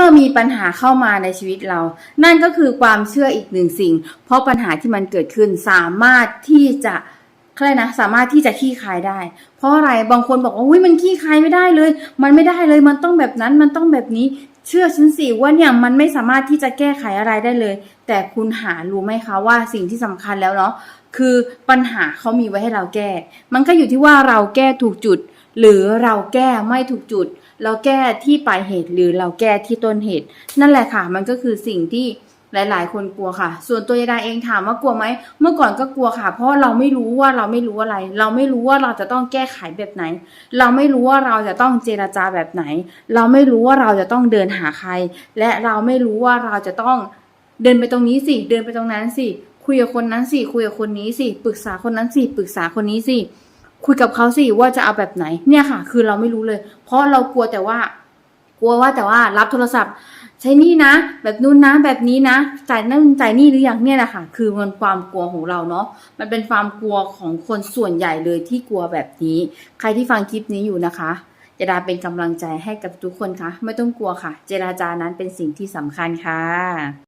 มื่อมีปัญหาเข้ามาในชีวิตเรา นั่นก็คือความเชื่ออีกหนึ่งสิ่ง เพราะปัญหาที่มันเกิดขึ้นสามารถที่จะใครนะสามารถที่จะขี้คายได้ เพราะอะไรบางคนบอกว่าอุ้ยมันขี้คายไม่ได้เลย มันไม่ได้เลยมันต้องแบบนั้นมันต้องแบบนี้ เชื่อฉันสิว่าเนี่ยมันไม่สามารถที่จะแก้ไขอะไรได้เลย แต่คุณหารู้ไหมคะว่าสิ่งที่สำคัญแล้วเนาะคือปัญหาเขามีไว้ให้เราแก้ มันก็อยู่ที่ว่าเราแก้ถูกจุด หรือเราแก้ไม่ถูกจุด เราแก้ที่ปลายเหตุหรือเราแก้ที่ต้นเหตุ นั่นแหละค่ะ มันก็คือสิ่งที่หลาย ๆ คนกลัวค่ะ ส่วนตัวยาดาเองถามว่ากลัวไหม เมื่อก่อนก็กลัวค่ะ เพราะเราไม่รู้ว่าเราไม่รู้อะไร เราไม่รู้ว่าเราจะต้องแก้ไขแบบไหน เราไม่รู้ว่าเราจะต้องเจรจาแบบไหน เราไม่รู้ว่าเราจะต้องเดินหาใคร และเราไม่รู้ว่าเราจะต้องเดินไปตรงนี้สิ เดินไปตรงนั้นสิ คุยกับคนนั้นสิ คุยกับคนนี้สิ ปรึกษาคนนั้นสิ ปรึกษาคนนี้สิ คุยกับเขาสิว่าจะเอาแบบไหน เนี่ยค่ะ คือเราไม่รู้เลย เพราะเรากลัวแต่ว่า กลัวว่าแต่ว่ารับโทรศัพท์ ใช้นี่นะ แบบนู้นนะ แบบนี้นะจ่ายนั่นจ่ายนี่หรือยังเนี่ยแหละค่ะ คือมันความกลัวของเราเนาะมันเป็นความกลัวของคนส่วนใหญ่เลยที่กลัวแบบนี้ ใครที่ฟังคลิปนี้อยู่นะคะจะดาเป็นกำลังใจให้กับทุกคนค่ะ ไม่ต้องกลัวค่ะ เจราจานั้นเป็นสิ่งที่สำคัญค่ะ